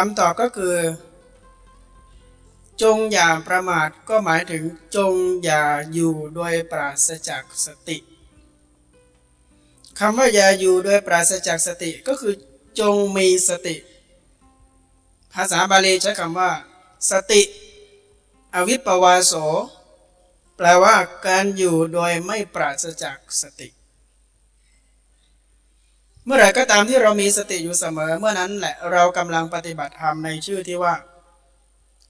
คำตอบก็คือ จงอย่าประมาทก็หมายถึงจงอย่าอยู่โดยปราศจากสติคำว่าอย่าอยู่โดยปราศจากสติก็คือจงมีสติ ภาษาบาลีใช้คำว่า สติ อวิปปวาโส แปลว่าการอยู่โดยไม่ปราศจากสติ เมื่อไหร่ก็ตามที่เรามีสติอยู่เสมอ เมื่อนั้นแหละเรากำลังปฏิบัติธรรมในชื่อที่ว่า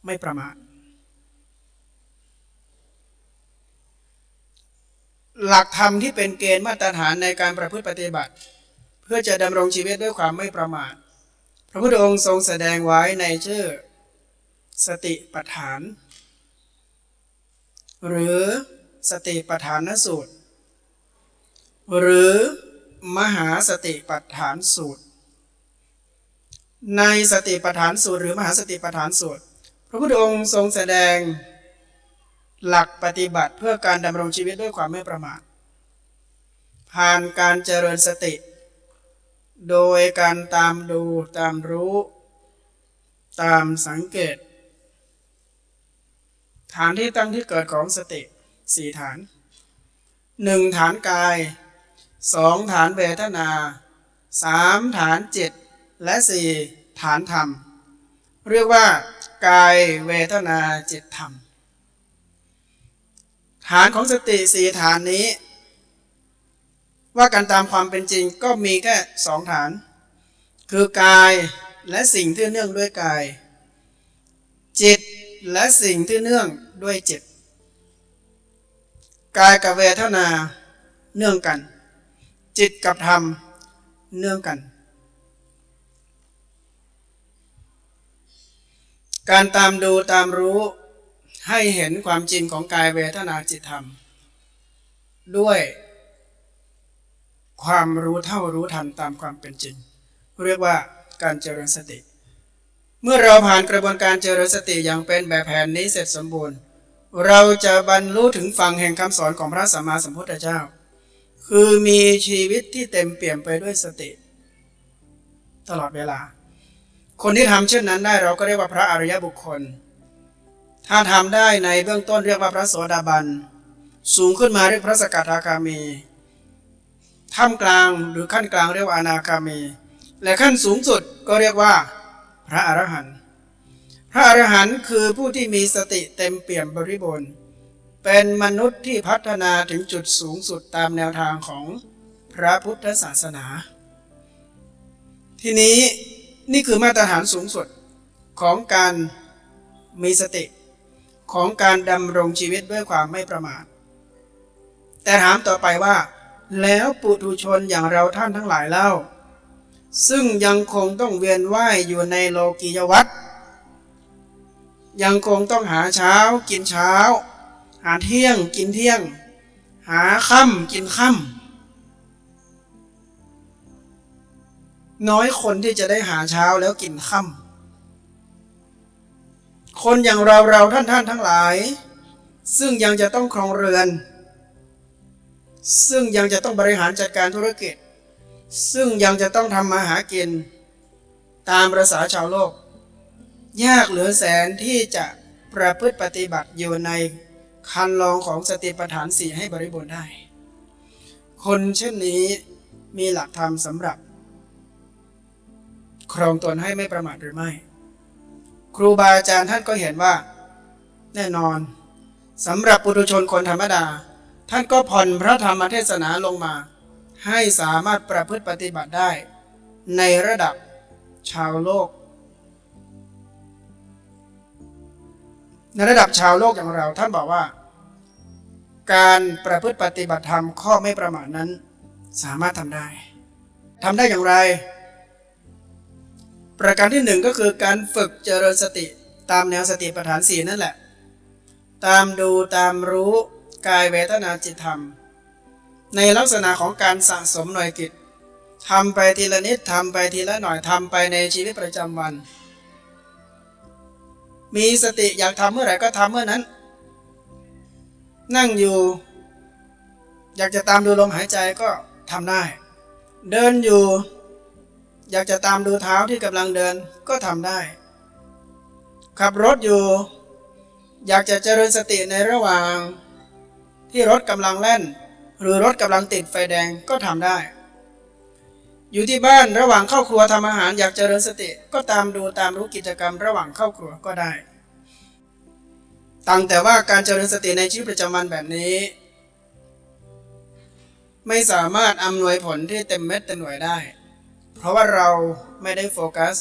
ไม่ประมาทหลักธรรมที่เป็นเกณฑ์มาตรฐานในการประพฤติปฏิบัติ เพื่อจะดำรงชีวิตด้วยความไม่ประมาท พระพุทธองค์ทรงแสดงไว้ในชื่อ สติปัฏฐาน หรือสติปัฏฐานสูตร หรือ มหาสติปัฏฐานสูตร ในสติปัฏฐานสูตร หรือมหาสติปัฏฐานสูตร พระพุทธองค์ทรงแสดงหลักปฏิบัติเพื่อการดำรงชีวิตด้วยความไม่ประมาทผ่านการเจริญสติ โดยการตามดูตามรู้ ตามสังเกต ฐานที่ตั้งที่เกิดของสติสี่ฐานหนึ่งฐานกาย สองฐานเวทนาสามฐานจิต และสี่ฐานธรรม เรียกว่ากายเวทนาจิตธรรม ฐานของสติสี่ฐานนี้ ว่ากันตามความเป็นจริงก็มีแค่สองฐาน คือกายและสิ่งที่เนื่องด้วยกาย จิตและสิ่งที่เนื่องด้วยจิต กายกับเวทนาเนื่องกัน จิตกับธรรมเนื่องกัน การตามดูตามรู้ให้เห็นความจริงของกายเวทนาจิตธรรม ด้วยความรู้เท่ารู้ทันตามความเป็นจริง เรียกว่าการเจริญสติ เมื่อเราผ่านกระบวนการเจริญสติอย่างเป็นแบบแผนนี้เสร็จสมบูรณ์ เราจะบรรลุถึงฝั่งแห่งคำสอนของพระสัมมาสัมพุทธเจ้า คือมีชีวิตที่เต็มเปี่ยมไปด้วยสติ ตลอดเวลา คนที่ทำเช่นนั้นได้เราก็เรียกว่าพระอริยบุคคล ถ้าทำได้ในเบื้องต้นเรียกว่าพระโสดาบัน สูงขึ้นมาเรียกพระสกทาคามีท่ามกลางหรือขั้นกลางเรียกว่าอนาคามี และขั้นสูงสุดก็เรียกว่า พระอรหันต์ พระอรหันต์คือผู้ที่มีสติเต็มเปี่ยมบริบูรณ์ เป็นมนุษย์ที่พัฒนาถึงจุดสูงสุดตามแนวทางของพระพุทธศาสนา ทีนี้นี่คือมาตรฐานสูงสุดของการมีสติของการดำรงชีวิตด้วยความไม่ประมาท แต่ถามต่อไปว่า แล้วปุถุชนอย่างเราท่านทั้งหลายเล่า ซึ่งยังคงต้องเวียนว่ายอยู่ในโลกียวัฏยังคงต้องหาเช้ากินเช้าาเที่ยงกินเที่ยง หาค่ำกินค่ำน้อยคนที่จะได้หาเช้าแล้วกินค่ำคนอย่างเราเราท่านท่านทั้งหลาย ซึ่งยังจะต้องครองเรือน ซึ่งยังจะต้องบริหารจัดการธุรกิจ ซึ่งยังจะต้องทำมาหากิน ตามประษาชาวโลก ยากเหลือแสนที่จะประพฤติปฏิบัติอยู่ใน คันลองของสติปัฏฐานสี่ให้บริบูรณ์ได้ คนเช่นนี้มีหลักธรรมสำหรับ ครองตนให้ไม่ประมาทหรือไม่ ครูบาอาจารย์ท่านก็เห็นว่า แน่นอนสำหรับปุถุชนคนธรรมดา ท่านก็ผ่อนพระธรรมเทศนาลงมา ให้สามารถประพฤติปฏิบัติได้ ในระดับชาวโลก ในระดับชาวโลกอย่างเราท่านบอกว่า การประพฤติปฏิบัติธรรมข้อไม่ประมาทนั้น สามารถทำได้ทำได้อย่างไร ประการที่หนึ่งก็คือการฝึกเจริญสติตามแนวสติปัฏฐานสี่นั่นแหละ ตามดูตามรู้กายเวทนาจิตธรรม ในลักษณะของการสะสมหน่วยกิจทำไปทีละนิดทำไปทีละหน่อยทำไปในชีวิตประจำวัน มีสติอยากทำเมื่อไหร่ก็ทำเมื่อนั้น นั่งอยู่ อยากจะตามดูลมหายใจก็ทำได้ เดินอยู่ อยากจะตามดูเท้าที่กำลังเดินก็ทำได้ ขับรถอยู่ อยากจะเจริญสติในระหว่าง ที่รถกำลังแล่น หรือรถกำลังติดไฟแดงก็ทำได้ อยู่ที่บ้านระหว่างเข้าครัวทำอาหารอยากเจริญสติก็ตามดูตามรู้กิจกรรมระหว่างเข้าครัวก็ได้ ตั้งแต่ว่าการเจริญสติในชีวิตประจำวันแบบนี้ ไม่สามารถอำนวยผลที่เต็มเม็ดเต็มหน่วยได้ เพราะว่าเราไม่ได้โฟกัส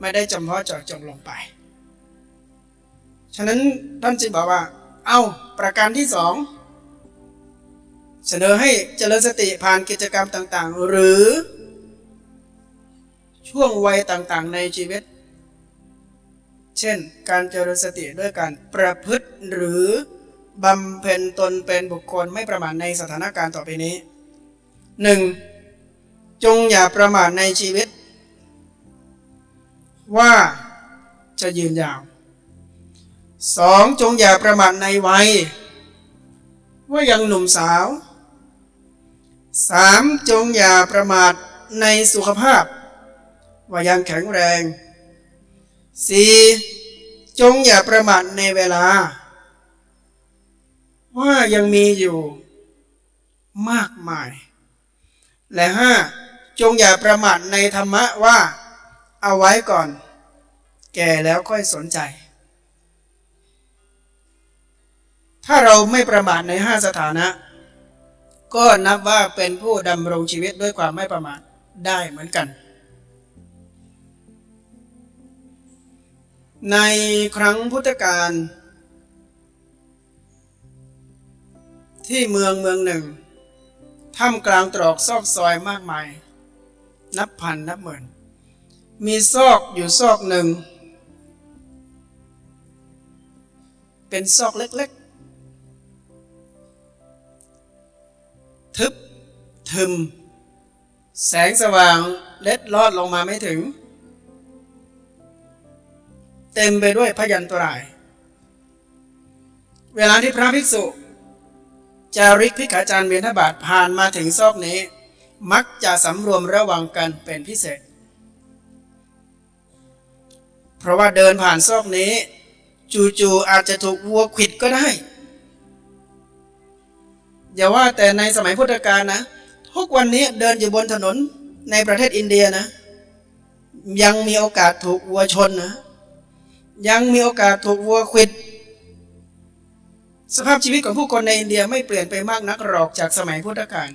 ไม่ได้จำเพาะเจาะจงลงไป ฉะนั้นท่านจึงบอกว่า เอา้าประการที่สองเสนอให้เจริญสติผ่านกิจกรรมต่าง ๆ หรือช่วงวัยต่างๆ ในชีวิต เช่น การเจริญสติด้วยการประพฤติหรือบำเพ็ญตนเป็นบุคคลไม่ประมาทในสถานการณ์ต่อไปนี้ 1. จงอย่าประมาทในชีวิต ว่าจะยืนยาว 2. จงอย่าประมาทในวัย ว่ายังหนุ่มสาว 3. จงอย่าประมาทในสุขภาพ ว่ายังแข็งแรง 4. จงอย่าประมาทในเวลา ว่ายังมีอยู่มากมาย และห้าจงอย่าประมาทในธรรมะว่า เอาไว้ก่อน แก่แล้วค่อยสนใจ ถ้าเราไม่ประมาทในห้าสถานะ ก็นับว่าเป็นผู้ดำรงชีวิตด้วยความไม่ประมาทได้เหมือนกัน ในครั้งพุทธกาลที่เมืองเมืองหนึ่งท่ามกลางตรอกซอกซอยมากมาย นับพันนับหมื่น มีซอกอยู่ซอกหนึ่ง เป็นซอกเล็กๆ ทึบ ทึม แสงสว่างเล็ดลอดลงมาไม่ถึง เต็มไปด้วยพยันตราย เวลาที่พระภิกษุจาริกพิกาจารย์เวียนทบาทผ่านมาถึงซอกนี้ มักจะสำรวมระวังกันเป็นพิเศษ เพราะว่าเดินผ่านซอกนี้ จู่ๆอาจจะถูกวัวขิดก็ได้ อย่าว่าแต่ในสมัยพุทธกาลนะทุกวันนี้เดินอยู่บนถนนในประเทศอินเดียนะ ยังมีโอกาสถูกวัวชนนะ ยังมีโอกาสถูกวัวขิด สภาพชีวิตของผู้คนในอินเดียไม่เปลี่ยนไปมากนักหรอกจากสมัยพุทธกาล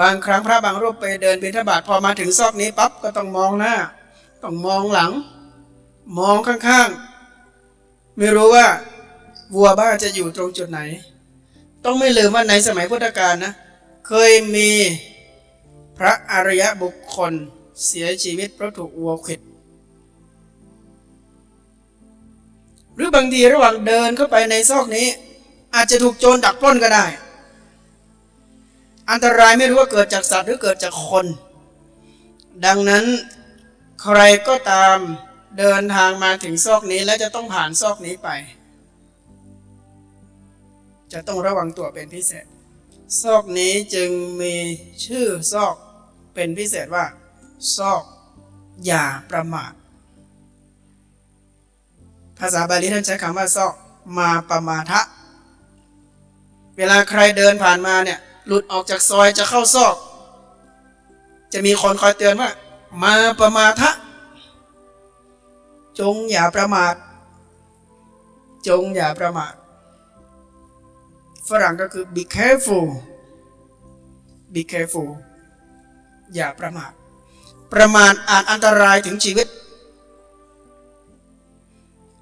บางครั้งพระบางรูปไปเดินบิณฑบาตพอมาถึงซอกนี้ปั๊บก็ต้องมองหน้า ต้องมองหลัง มองข้างๆ ไม่รู้ว่าวัวบ้าจะอยู่ตรงจุดไหน ต้องไม่ลืมว่าในสมัยพุทธกาลนะ เคยมีพระอริยบุคคลเสียชีวิตเพราะถูกวัวขิด หรือบางทีระหว่างเดินเข้าไปในซอกนี้ อาจจะถูกโจรดักปล้นก็ได้ อันตรายไม่รู้ว่าเกิดจากสัตว์หรือเกิดจากคน ดังนั้นใครก็ตามเดินทางมาถึงซอกนี้และจะต้องผ่านซอกนี้ไป จะต้องระวังตัวเป็นพิเศษ ซอกนี้จึงมีชื่อซอกเป็นพิเศษว่า ซอกอย่าประมาท ภาษาบาลีท่านใช้คำว่าซอกมาประมาทะ เวลาใครเดินผ่านมาเนี่ย หลุดออกจากซอยจะเข้าซอก จะมีคนคอยเตือนว่า มาประมาทะ จงอย่าประมาท จงอย่าประมาท ฝรั่งก็คือ be careful be careful อย่าประมาท ประมาทอาจอันตรายถึงชีวิต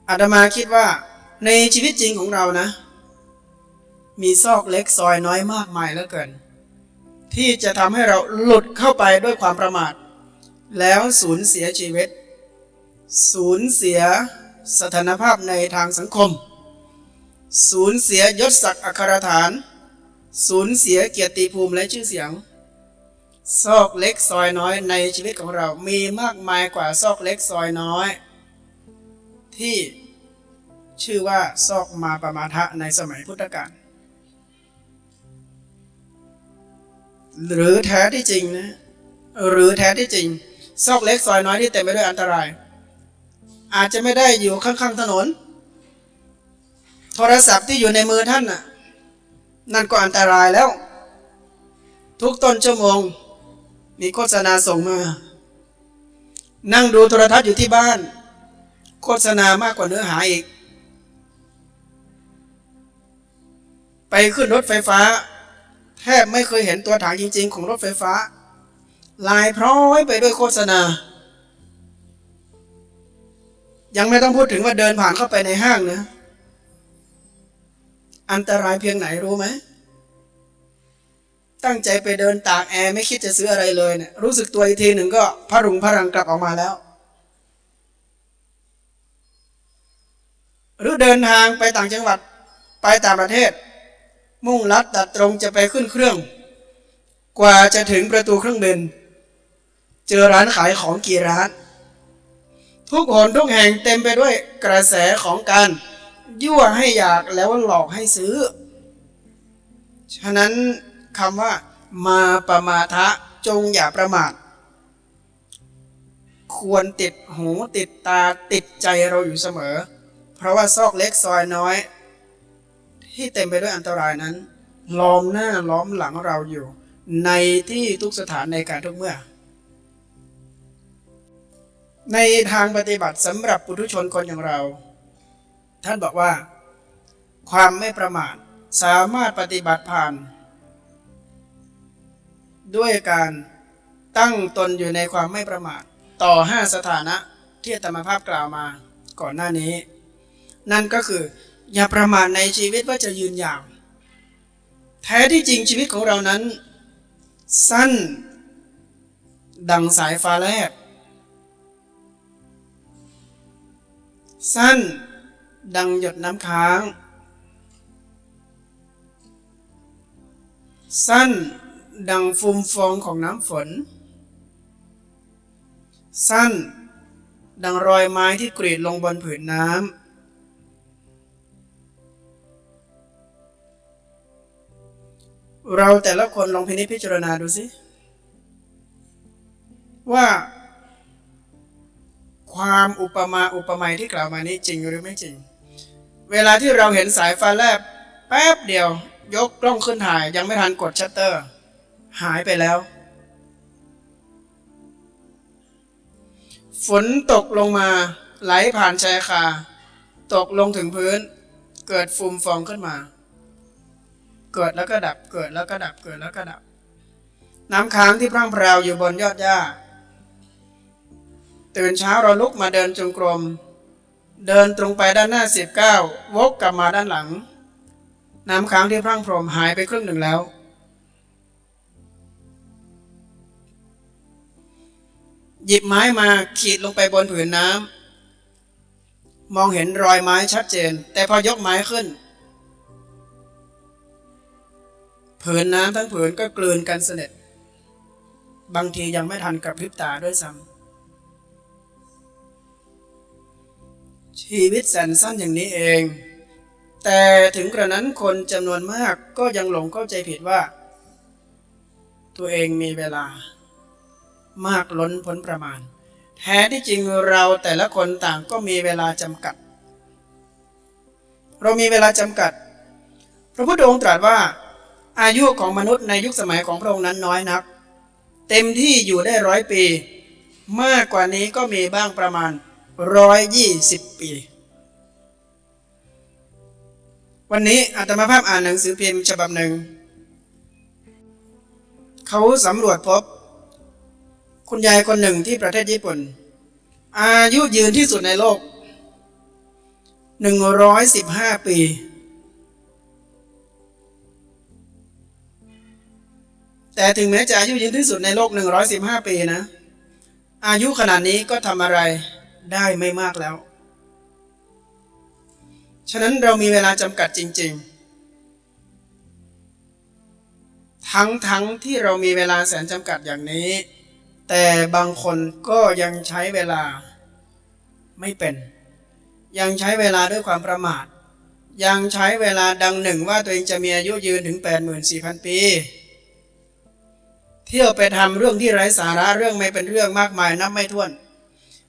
อาตมาคิดว่าในชีวิตจริงของเรานะ มีซอกเล็กซอยน้อยมากมายเหลือเกิน ที่จะทำให้เราหลุดเข้าไปด้วยความประมาท แล้วสูญเสียชีวิต สูญเสียสถานภาพในทางสังคม สูญเสียยศศักดิ์อัครฐาน สูญเสียเกียรติภูมิและชื่อเสียง ซอกเล็กซอยน้อยในชีวิตของเรามีมากมายกว่าซอกเล็กซอยน้อย ที่ชื่อว่าซอกมาประมาทะในสมัยพุทธกาลหรือแท้ที่จริงนะหรือแท้ที่จริง ซอกเล็กซอยน้อยที่เต็มไปด้วยอันตราย อาจจะไม่ได้อยู่ข้างๆถนน โทรศัพท์ที่อยู่ในมือท่านน่ะนั่นก็อันตรายแล้ว ทุกต้นชั่วโมง มีโฆษณาส่งมา นั่งดูโทรทัศน์อยู่ที่บ้าน โฆษณามากกว่าเนื้อหาอีก ไปขึ้นรถไฟฟ้า แทบไม่เคยเห็นตัวถังจริง ๆ ของรถไฟฟ้า ลายพร้อยไปด้วยโฆษณา ยังไม่ต้องพูดถึงว่าเดินผ่านเข้าไปในห้างนะ อันตรายเพียงไหนรู้ไหม ตั้งใจไปเดินตากแอร์ไม่คิดจะซื้ออะไรเลยเนี่ยรู้สึกตัวอีกทีหนึ่งก็พรุงพรังกลับออกมาแล้ว หรือเดินทางไปต่างจังหวัดไปต่างประเทศ มุ่งลัดตัดตรงจะไปขึ้นเครื่อง กว่าจะถึงประตูเครื่องบิน เจอร้านขายของกี่ร้าน ทุกหนทุกแห่งเต็มไปด้วยกระแสของการยั่วให้อยากแล้วหลอกให้ซื้อ ฉะนั้นคำว่ามาประมาทะจงอย่าประมาท ควรติดหูติดตาติดใจเราอยู่เสมอ ราะว่าซอกเล็กซอยน้อย ที่เต็มไปด้วยอันตรายนั้นล้อมหน้าล้อมหลังเราอยู่ ในที่ทุกสถานในการทุกเมื่อ ในทางปฏิบัติสำหรับปุถุชนคนอย่างเรา ท่านบอกว่า ความไม่ประมาทสามารถปฏิบัติผ่าน ด้วยการตั้งตนอยู่ในความไม่ประมาท ต่อห้าสถานะที่อาตมภาพกล่าวมาก่อนหน้านี้ นั่นก็คือ อย่าประมาทในชีวิตว่าจะยืนยาว แท้ที่จริงชีวิตของเรานั้น สั้น ดังสายฟ้าแลบสั้น ดังหยดน้ำค้าง สั้น ดังฟุมฟองของน้ำฝน สั้น ดังรอยไม้ที่กรีดลงบนผืนน้ำ เราแต่ละคนลองพินิจพิจารณาดูสิ ว่าความอุปมาอุปไมยที่กล่าวมานี้จริงหรือไม่จริง เวลาที่เราเห็นสายฟ้าแลบแป๊บเดียวยกกล้องขึ้นถ่ายยังไม่ทันกดชัตเตอร์ หายไปแล้ว ฝนตกลงมาไหลผ่านชายคา ตกลงถึงพื้น เกิดฟูมฟองขึ้นมา เกิดแล้วก็ดับเกิดแล้วก็ดับเกิดแล้วก็ดับ น้ำค้างที่พร่างพราวอยู่บนยอดหญ้า ตื่นเช้าเราลุกมาเดินจงกรม เดินตรงไปด้านหน้าสิบเก้าวกกลับมาด้านหลัง น้ำค้างที่พร่างพรมหายไปครึ่งหนึ่งแล้วหยิบไม้มาขีดลงไปบนผืนน้ำมองเห็นรอยไม้ชัดเจน แต่พอยกไม้ขึ้น ผืนน้ำทั้งผืนก็กลืนกันสนิทบางทียังไม่ทันกระพริบตาด้วยซ้ำชีวิตแสนสั้นอย่างนี้เอง แต่ถึงกระนั้นคนจำนวนมากก็ยังหลงเข้าใจผิดว่า ตัวเองมีเวลามากล้นพ้นประมาณ แท้ที่จริงเราแต่ละคนต่างก็มีเวลาจำกัด เรามีเวลาจำกัด พระพุทธองค์ตรัสว่า อายุของมนุษย์ในยุคสมัยของพระองค์นั้นน้อยนัก เต็มที่อยู่ได้ร้อยปี มากกว่านี้ก็มีบ้างประมาณร้อยยี่สิบปี วันนี้อาตมาภาพอ่านหนังสือพิมพ์ฉบับหนึ่ง เขาสำรวจพบ คุณยายคนหนึ่งที่ประเทศญี่ปุ่น อายุยืนที่สุดในโลก115ปี แต่ถึงแม้จะอายุยืนที่สุดในโลก 115 ปีนะ อายุขนาดนี้ก็ทำอะไรได้ไม่มากแล้ว ฉะนั้นเรามีเวลาจำกัดจริง ๆ ทั้งๆทที่เรามีเวลาแสนจำกัดอย่างนี้ แต่บางคนก็ยังใช้เวลาไม่เป็น ยังใช้เวลาด้วยความประมาท ยังใช้เวลาดังหนึ่งว่าตัวเองจะมีอายุยืนถึง 84,000 ปี เที่ยวไปทำเรื่องที่ไร้สาระเรื่องไม่เป็นเรื่องมากมายนับไม่ถ้วน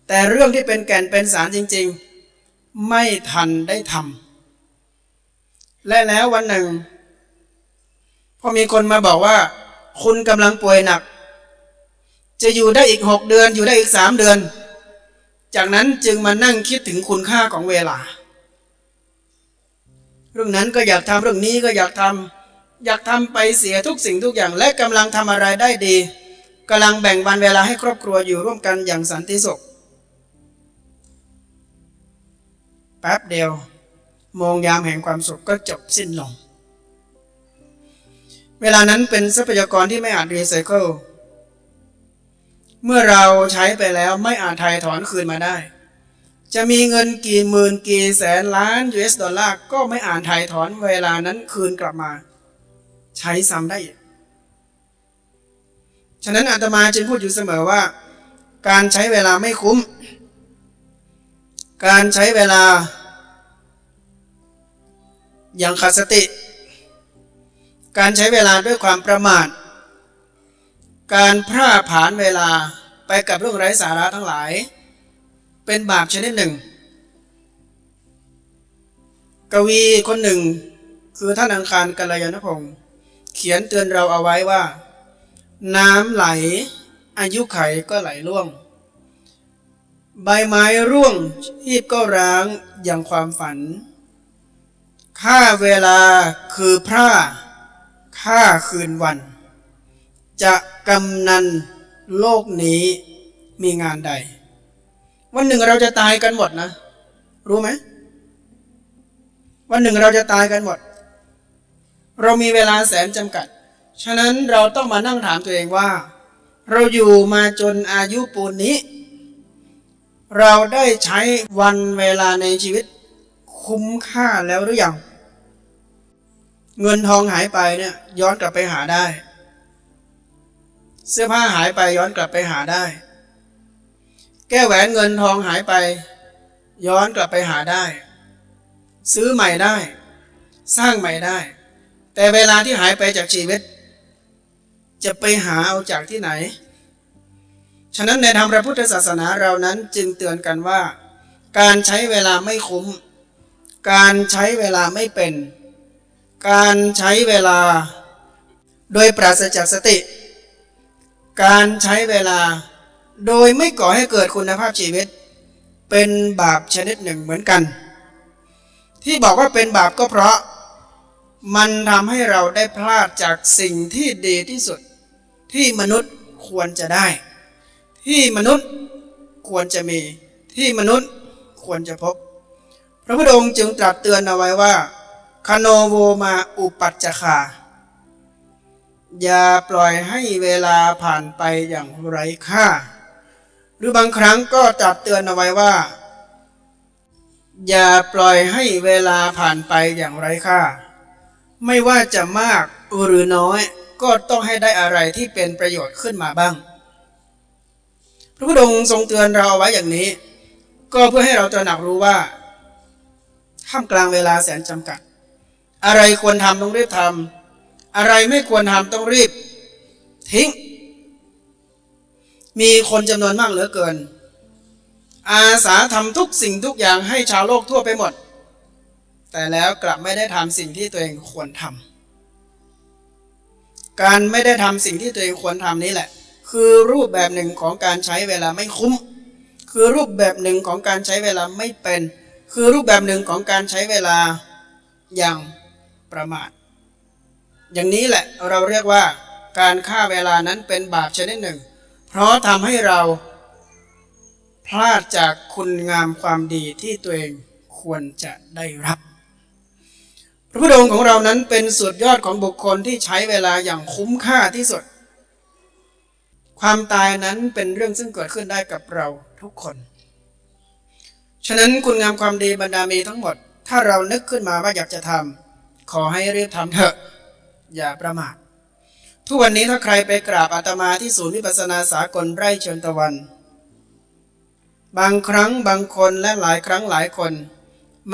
แต่เรื่องที่เป็นแก่นเป็นสารจริง ๆ ไม่ทันได้ทำและแล้ววันหนึ่งพอมีคนมาบอกว่า คุณกำลังป่วยหนัก จะอยู่ได้อีกหกเดือนอยู่ได้อีกสามเดือน จากนั้นจึงมานั่งคิดถึงคุณค่าของเวลา เรื่องนั้นก็อยากทำเรื่องนี้ก็อยากทำ อยากทำไปเสียทุกสิ่งทุกอย่าง และกำลังทำอะไรได้ดีกำลังแบ่งวันเวลาให้ครอบครัวอยู่ร่วมกันอย่างสันติสุขแป๊บเดียวโมงยามแห่งความสุขก็จบสิ้นลง เวลานั้นเป็นทรัพยากรที่ไม่อาจรีไซเคิลเมื่อเราใช้ไปแล้วไม่อาจไถ่ายถอนคืนมาได้ จะมีเงินกี่หมื่นกี่แสนล้าน US ดอลลาร์ก็ไม่อาจไถ่ายถอนเวลานั้นคืนกลับมา ใช้ซ้ำได้ ฉะนั้นอาตมาจึงพูดอยู่เสมอว่า การใช้เวลาไม่คุ้ม การใช้เวลา อย่างขาดสติ การใช้เวลาด้วยความประมาท การพร่าผาญเวลาไปกับเรื่องไร้สาระทั้งหลาย เป็นบาปชนิดหนึ่ง กวีคนหนึ่งคือท่านอังคารกัลยาณพงศ์ ขียนเตือนเราเอาไว้ว่า น้ำไหล อายุไขก็ไหลล่วง ใบไม้ร่วงชีพก็ร้างอย่างความฝัน ค่าเวลาคือพร่า ค่าคืนวัน จะกำนันโลกนี้มีงานใด วันหนึ่งเราจะตายกันหมดนะ รู้ไหมวันหนึ่งเราจะตายกันหมด เรามีเวลาแสนจำกัด ฉะนั้นเราต้องมานั่งถามตัวเองว่า เราอยู่มาจนอายุปูนนี้ เราได้ใช้วันเวลาในชีวิต คุ้มค่าแล้วหรือยัง เงินทองหายไปเนี่ย ย้อนกลับไปหาได้ เสื้อผ้าหายไปย้อนกลับไปหาได้ แก้แหวนเงินทองหายไป ย้อนกลับไปหาได้ ซื้อใหม่ได้ สร้างใหม่ได้ แต่เวลาที่หายไปจากชีวิต จะไปหาเอาจากที่ไหน ฉะนั้นในธรรมพระพุทธศาสนาเรานั้นจึงเตือนกันว่า การใช้เวลาไม่คุ้ม การใช้เวลาไม่เป็น การใช้เวลาโดยปราศจากสติ การใช้เวลาโดยไม่ก่อให้เกิดคุณภาพชีวิต เป็นบาปชนิดหนึ่งเหมือนกัน ที่บอกว่าเป็นบาปก็เพราะ มันทำให้เราได้พลาดจากสิ่งที่ดีที่สุด ที่มนุษย์ควรจะได้ ที่มนุษย์ควรจะมี ที่มนุษย์ควรจะพบ พระพุทธองค์จึงตรัสเตือนเอาไว้ว่าคโนโวมาอุปัจจคาอย่าปล่อยให้เวลาผ่านไปอย่างไร้ค่า หรือบางครั้งก็ตรัสเตือนเอาไว้ว่า อย่าปล่อยให้เวลาผ่านไปอย่างไร้ค่า ไม่ว่าจะมากหรือน้อยก็ต้องให้ได้อะไรที่เป็นประโยชน์ขึ้นมาบ้าง พระพุทธองค์ทรงเตือนเราไว้อย่างนี้ ก็เพื่อให้เราตระหนักรู้ว่าท่ามกลางเวลาแสนจำกัด อะไรควรทำต้องรีบทำอะไรไม่ควรทำต้องรีบ ทิ้ง มีคนจำนวนมากเหลือเกิน อาสาทำทุกสิ่งทุกอย่างให้ชาวโลกทั่วไปหมด แต่แล้วกลับไม่ได้ทำสิ่งที่ตัวเองควรทำการไม่ได้ทำสิ่งที่ตัวเองควรทำนี้แหละ คือรูปแบบหนึ่งของการใช้เวลาไม่คุ้ม คือรูปแบบหนึ่งของการใช้เวลาไม่เป็น คือรูปแบบหนึ่งของการใช้เวลาอย่างประมาท อย่างนี้แหละเราเรียกว่าการฆ่าเวลานั้นเป็นบาปชนิดหนึ่ง เพราะทำให้เราพลาดจากคุณงามความดีที่ตัวเองควรจะได้รับ พระพุทธองค์ของเรานั้นเป็นสุดยอดของบุคคลที่ใช้เวลาอย่างคุ้มค่าที่สุด ความตายนั้นเป็นเรื่องซึ่งเกิดขึ้นได้กับเราทุกคน ฉะนั้นคุณงามความดีบรรดามีทั้งหมด ถ้าเรานึกขึ้นมาว่าอยากจะทำขอให้รีบทำเถอะ อย่าประมาททุกวันนี้ถ้าใครไปกราบอาตมาที่ศูนย์วิปัสสนาสากลไร่เชิญตะวัน บางครั้งบางคนและหลายครั้งหลายคน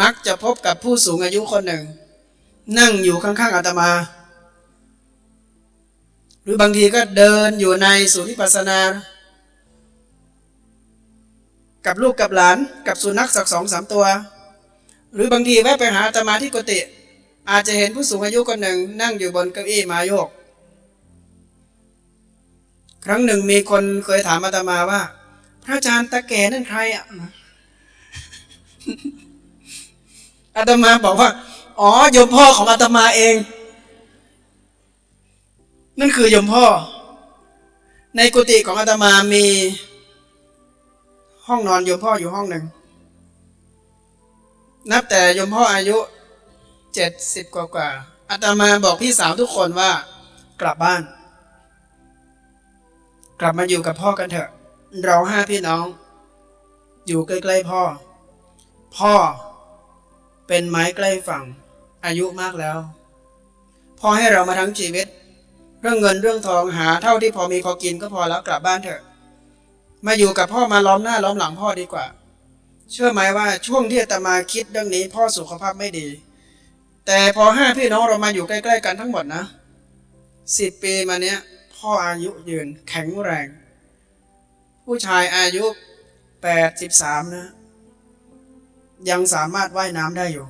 มักจะพบกับผู้สูงอายุคนหนึ่ง นั่งอยู่ข้างๆอาตมา หรือบางทีก็เดินอยู่ในศูนย์วิปัสสนา กับลูกกับหลานกับสุนัขสักสองสามตัว หรือบางทีแวะไปหาอาตมาที่กุฏิอาจจะเห็นผู้สูงอายุคนหนึ่งนั่งอยู่บนเก้าอี้ม้โยก ครั้งหนึ่งมีคนเคยถามอาตมาว่า พระอาจารย์ตาแก่นั่นใครอะอาตมาบอกว่า อ๋อโยมพ่อของอาตมาเอง นั่นคือโยมพ่อ ในกุฏิของอาตมามี ห้องนอนโยมพ่ออยู่ห้องหนึ่ง นับแต่โยมพ่ออายุเจ็ดสิบกว่ากว่าอาตมาบอกพี่สาวทุกคนว่ากลับบ้าน กลับมาอยู่กับพ่อกันเถอะ เราห้าพี่น้อง อยู่ใกล้ๆพ่อ พ่อเป็นไม้ใกล้ฝั่ง อายุมากแล้ว พอให้เรามาทั้งชีวิต เรื่องเงินเรื่องทองหาเท่าที่พอมีพอกินก็พอแล้วกลับบ้านเถอะ มาอยู่กับพ่อมาล้อมหน้าล้อมหลังพ่อดีกว่า เชื่อไหมว่าช่วงที่อาตมาคิดเรื่องนี้ พ่อสุขภาพไม่ดี แต่พอห้าพี่น้องเรามาอยู่ใกล้ ๆ กันทั้งหมดนะสิบปีมาเนี้ย พ่ออายุยืนแข็งแรง ผู้ชายอายุแปดสิบสามนะ ยังสามารถว่ายน้ำได้อยู่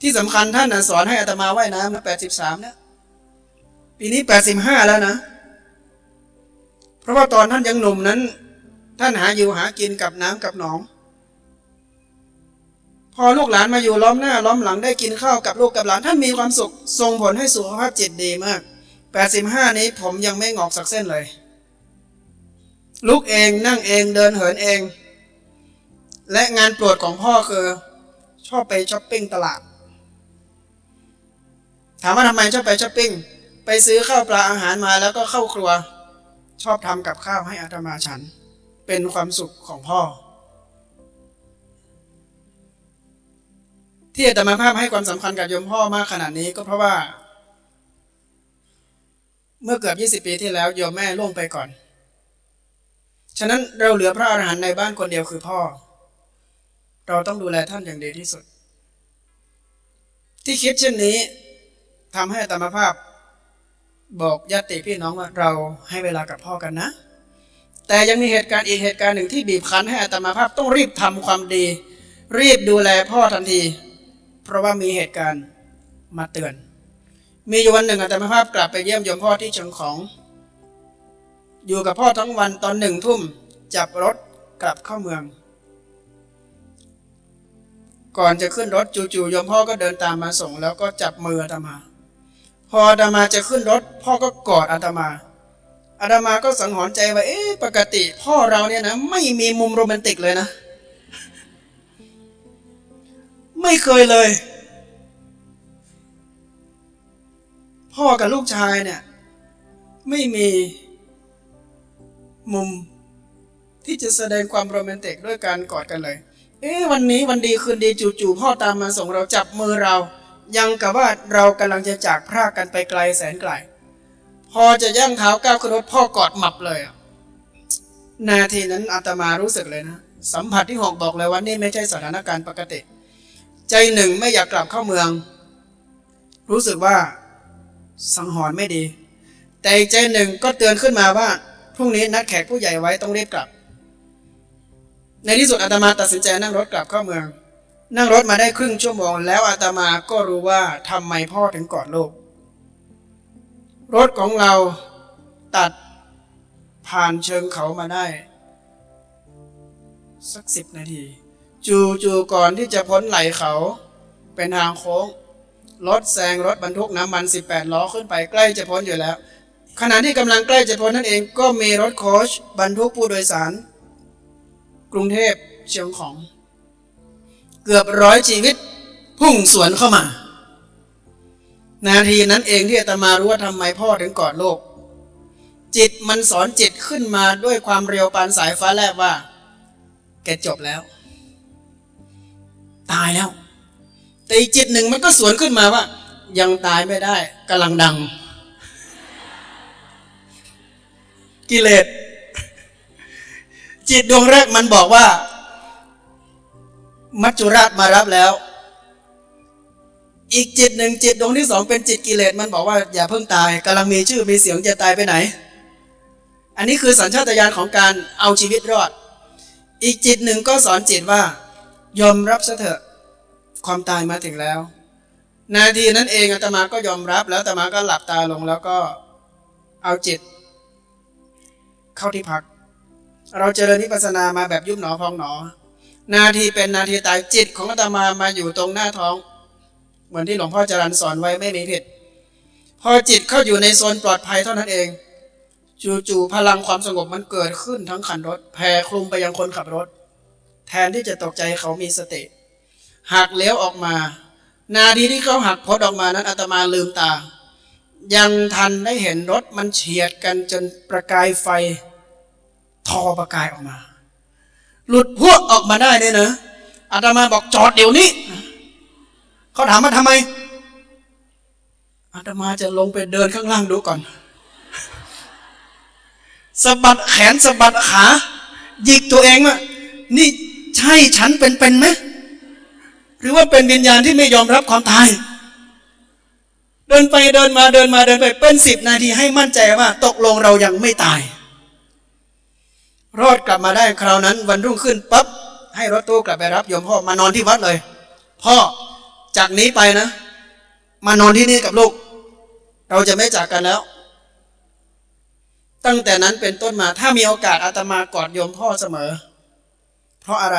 ที่สำคัญท่านสอนให้อาตมาว่ายน้ำนะแปดสิบสามนะปีนี้แปดสิบห้าแล้วนะ เพราะว่าตอนท่านยังหนุ่มนั้น ท่านหาอยู่หากินกับน้ำกับหนอง พอลูกหลานมาอยู่ล้อมหน้าล้อมหลังได้กินข้าวกับลูกกับหลานท่านมีความสุขส่งผลให้สุขภาพจิตดีมาก85นี้ผมยังไม่งอกสักเส้นเลย ลุกเองนั่งเองเดินเหินเอง และงานโปรดของพ่อคือ ชอบไปช้อปปิ้งตลาด ถามว่าทำไมชอบไปช้อปปิ้งไปซื้อข้าวปลาอาหารมาแล้วก็เข้าครัว ชอบทำกับข้าวให้อาตมาฉัน เป็นความสุขของพ่อ ที่อาตมาภาพให้ความสำคัญกับโยมพ่อมากขนาดนี้ก็เพราะว่า เมื่อเกือบ 20 ปีที่แล้วโยมแม่ล่วงไปก่อน ฉะนั้นเราเหลือพระอรหันต์ในบ้านคนเดียวคือพ่อ เราต้องดูแลท่านอย่างดีที่สุด ที่คิดเช่นนี้ ทำให้อาตมาภาพ บอกญาติพี่น้องว่าเราให้เวลากับพ่อกันนะ แต่ยังมีเหตุการณ์อีกเหตุการณ์หนึ่งที่บีบคั้นให้อาตมาภาพต้องรีบทำความดี รีบดูแลพ่อทันที เพราะว่ามีเหตุการณ์มาเตือน มีอยู่วันหนึ่งอาตมาภาพกลับไปเยี่ยมโยมพ่อที่เชียงของ อยู่กับพ่อทั้งวันตอนหนึ่งทุ่มจับรถกลับเข้าเมือง ก่อนจะขึ้นรถจู่ๆโยมพ่อก็เดินตามมาส่ง แล้วก็จับมืออาตมา พออาตมาจะขึ้นรถ พ่อก็กอดอาตมาอาตมาก็สังหรณ์ใจว่าเอ๊ะปกติ พ่อเราเนี่ยนะไม่มีมุมโรแมนติกเลยนะ ไม่เคยเลย พ่อกับลูกชายเนี่ย ไม่มีมุมที่จะแสดงความโรแมนติกด้วยการกอดกันเลย เอ๊ะวันนี้วันดีคืนดีจู่ๆพ่อตามมาส่งเราจับมือเรา ยังกับว่าเรากำลังจะจากพรากกันไปไกลแสนไกล พอจะย่างเท้าก้าวขึ้นรถพ่อกอดหมับเลยอะนาทีนั้นอาตมารู้สึกเลยนะ สัมผัสที่หกบอกเลยว่านี่ไม่ใช่สถานการณ์ปกติ ใจหนึ่งไม่อยากกลับเข้าเมือง รู้สึกว่าสังหรณ์ไม่ดี แต่อีกใจหนึ่งก็เตือนขึ้นมาว่าพรุ่งนี้นัดแขกผู้ใหญ่ไว้ต้องรีบกลับ ในที่สุดอาตมาตัดสินใจนั่งรถกลับเข้าเมือง นั่งรถมาได้ครึ่งชั่วโมงแล้วอาตมาก็รู้ว่าทำไมพ่อถึงกอดลูก รถของเราตัดผ่านเชิงเขามาได้ สักสิบนาที จู่ๆก่อนที่จะพ้นไหลเขา เป็นทางโค้ง รถแซงรถบรรทุกน้ำมัน 18 ล้อขึ้นไปใกล้จะพ้นอยู่แล้ว ขณะที่กำลังใกล้จะพ้นนั่นเองก็มีรถโคชบรรทุกผู้โดยสาร กรุงเทพเชียงของ เกือบร้อยชีวิต พุ่งสวนเข้ามา นาทีนั้นเองที่อาตมารู้ว่าทำไมพ่อถึงกอดโลก จิตมันสอนจิตขึ้นมาด้วยความเร็วปานสายฟ้าแลบว่า แกจบแล้ว ตายแล้ว แต่อีกจิตหนึ่งมันก็สวนขึ้นมาว่า ยังตายไม่ได้กำลังดัง กิเลสจิตดวงแรกมันบอกว่า มัจจุราชมารับแล้ว อีกจิตหนึ่งจิตดวงที่สองเป็นจิตกิเลสมันบอกว่าอย่าเพิ่งตายกำลังมีชื่อมีเสียงจะตายไปไหน อันนี้คือสัญชาตญาณของการเอาชีวิตรอด อีกจิตหนึ่งก็สอนจิตว่า ยอมรับซะเถอะความตายมาถึงแล้ว นาทีนั้นเองอาตมาก็ยอมรับแล้วอาตมาก็หลับตาลงแล้วก็เอาจิต เข้าที่พัก เราเจริญนิพพานามาแบบยุบหนอพองหนอ นาทีเป็นนาทีตายจิตของอาตมามาอยู่ตรงหน้าท้อง เหมือนที่หลวงพ่อจรันสอนไว้ไม่มีผิด พอจิตเข้าอยู่ในโซนปลอดภัยเท่านั้นเอง จู่ๆพลังความสงบมันเกิดขึ้นทั้งคันรถแผ่คลุมไปยังคนขับรถ แทนที่จะตกใจเขามีสติหักเลี้ยวออกมา นาทีที่เขาหักพ้นออกมานั้นอาตมาลืมตา ยังทันได้เห็นรถมันเฉียดกันจนประกายไฟทอประกายออกมา หลุดพวกออกมาได้เนี่ยนะอาตมาบอกจอดเดี๋ยวนี้ เขาถามมาทำไมอาตมาจะลงไปเดินข้างล่างดูก่อนสะบัดแขนสะบัดขาหยิกตัวเองว่านี่ใช่ฉันเป็นเป็นไหมหรือว่าเป็นวิญญาณที่ไม่ยอมรับความตาย เดินไปเดินมาเดินมาเดินไปเป็นสิบนาทีให้มั่นใจว่า ตกลงเรายังไม่ตาย รอดกลับมาได้คราวนั้น วันรุ่งขึ้นปั๊บให้รถตู้กลับไปรับโยมพ่อมานอนที่วัดเลย พ่อจากนี้ไปนะ มานอนที่นี่กับลูก เราจะไม่จากกันแล้ว ตั้งแต่นั้นเป็นต้นมาถ้ามีโอกาสอาตมากอดโยมพ่อเสมอ เพราะอะไร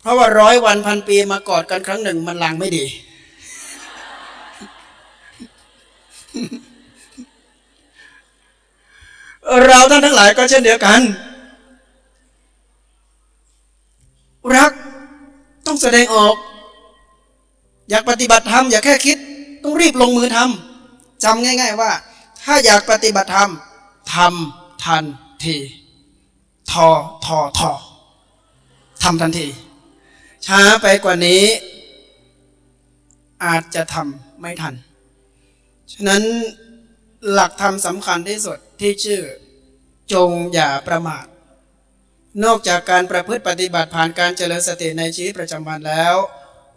เพราะว่าร้อยวันพันปีมากอดกันครั้งหนึ่งมันลางไม่ดี เราท่านทั้งหลายก็เช่นเดียวกัน รัก ต้องแสดงออก อยากปฏิบัติธรรมอย่าแค่คิด ต้องรีบลงมือทำจำง่าย ๆว่า ถ้าอยากปฏิบัติธรรมทำทันทีทอทอทอทำทันที ช้าไปกว่านี้ อาจจะทำไม่ทัน ฉะนั้นหลักธรรมสำคัญที่สุดที่ชื่อ จงอย่าประมาท นอกจากการประพฤติปฏิบัติผ่านการเจริญสติในชีวิตประจำวันแล้ว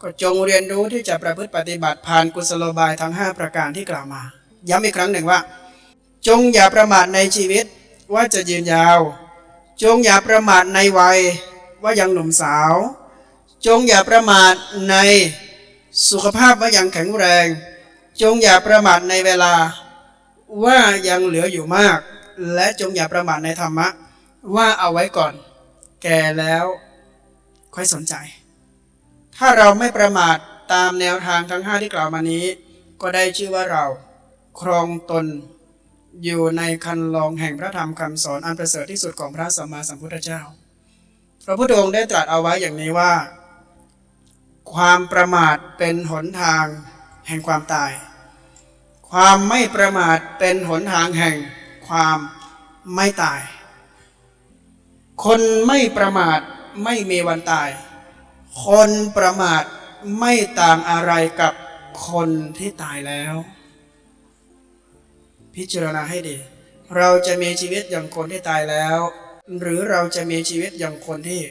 ก็จงเรียนรู้ที่จะประพฤติปฏิบัติผ่านกุศโลบายทั้ง 5 ประการที่กล่าวมา ย้ำอีกครั้งหนึ่งว่า จงอย่าประมาทในชีวิตว่าจะยืนยาว จงอย่าประมาทในวัยว่ายังหนุ่มสาว จงอย่าประมาทในสุขภาพว่ายังแข็งแรง จงอย่าประมาทในเวลา ว่ายังเหลืออยู่มาก และจงอย่าประมาทในธรรมะ ว่าเอาไว้ก่อน แก่แล้ว ค่อยสนใจ ถ้าเราไม่ประมาทตามแนวทางทั้งห้าที่กล่าวมานี้ ก็ได้ชื่อว่าเราครองตนอยู่ในคันลองแห่งพระธรรมคำสอนอันประเสริฐที่สุดของพระสัมมาสัมพุทธเจ้า พระพุทธองค์ได้ตรัสเอาไว้อย่างนี้ว่า ความประมาทเป็นหนทางแห่งความตาย ความไม่ประมาทเป็นหนทางแห่งความไม่ตาย คนไม่ประมาทไม่มีวันตาย คนประมาทไม่ต่างอะไรกับคนที่ตายแล้ว พิจารณาให้ดี เราจะมีชีวิตอย่างคนที่ตายแล้ว หรือเราจะมีชีวิตอย่างคนที่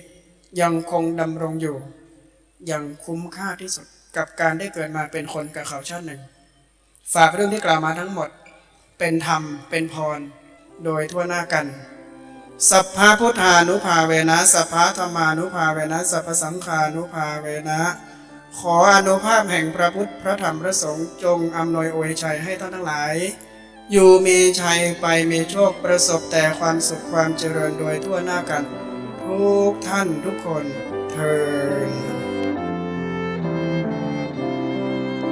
ยังคงดำรงอยู่ อย่างคุ้มค่าที่สุดกับการได้เกิดมาเป็นคนกับเขาชาติหนึ่ง ฝากเรื่องที่กล่าวมาทั้งหมด เป็นธรรมเป็นพร โดยทั่วหน้ากัน สัพพะพุทธานุภาเวนะ สัพพะธรรมานุภาเวนะ สัพพสังขานุภาเวนะ ขออนุภาพแห่งพระพุทธ พระธรรม พระสงฆ์จงอำนวยอวยชัยให้ท่านทั้งหลาย อยู่มีชัยไปมีโชคประสบแต่ความสุขความเจริญโดยทั่วหน้ากัน ทุกท่านทุกคนเธอ